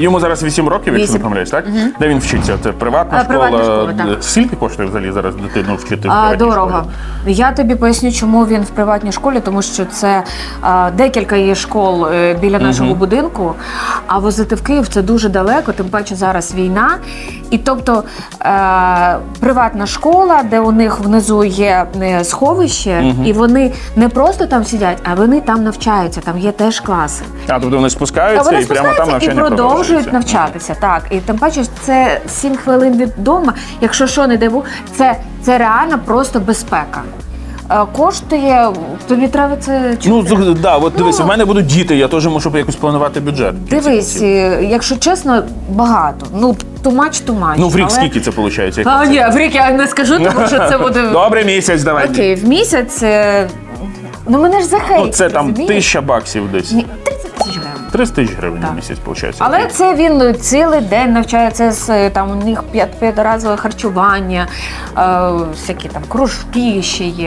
Йому зараз 8 років, якщо не Вісім. помиляюсь, так? Де він вчиться? Це приватна А, приватна школа. школа, так. Скільки коштує взагалі зараз дитину вчити в А, приватній дорого. школі? Я тобі поясню, чому він в приватній школі, тому що це а, декілька є школ е, біля нашого будинку, а возити в Київ це дуже далеко, тим паче зараз війна. І тобто е, приватна школа, де у них внизу є е, сховище, і вони не просто там сидять, а вони там навчаються, там є теж класи. А, тобто вони спускаються і прямо там спускаються і навчання продовжують навчатися. Так, і тим паче це 7 хвилин від дому. Якщо що не диву, це, це реально просто безпека. Е, Коштує, тобі треба це Ну, чути. з- да, от дивись, у мене будуть діти, я теж мушу якось планувати бюджет. в кінці Дивись, кінців. е, якщо чесно, багато. Ну, тумач, тумач. Ну, в рік але- скільки це виходить? А, ні, в рік я не скажу, тому що це буде. Добре, місяць, давай. Окей, в місяць. е, Ну, мене ж захейтять, Ну, це там розумієш? тисяча баксів десь. Ні, 30 тисяч гривень. 30 тисяч гривень на Так. місяць, виходить. Але це він цілий день навчається з е, там у них п'ят- п'ятиразове харчування, е, всякі там кружки ще є.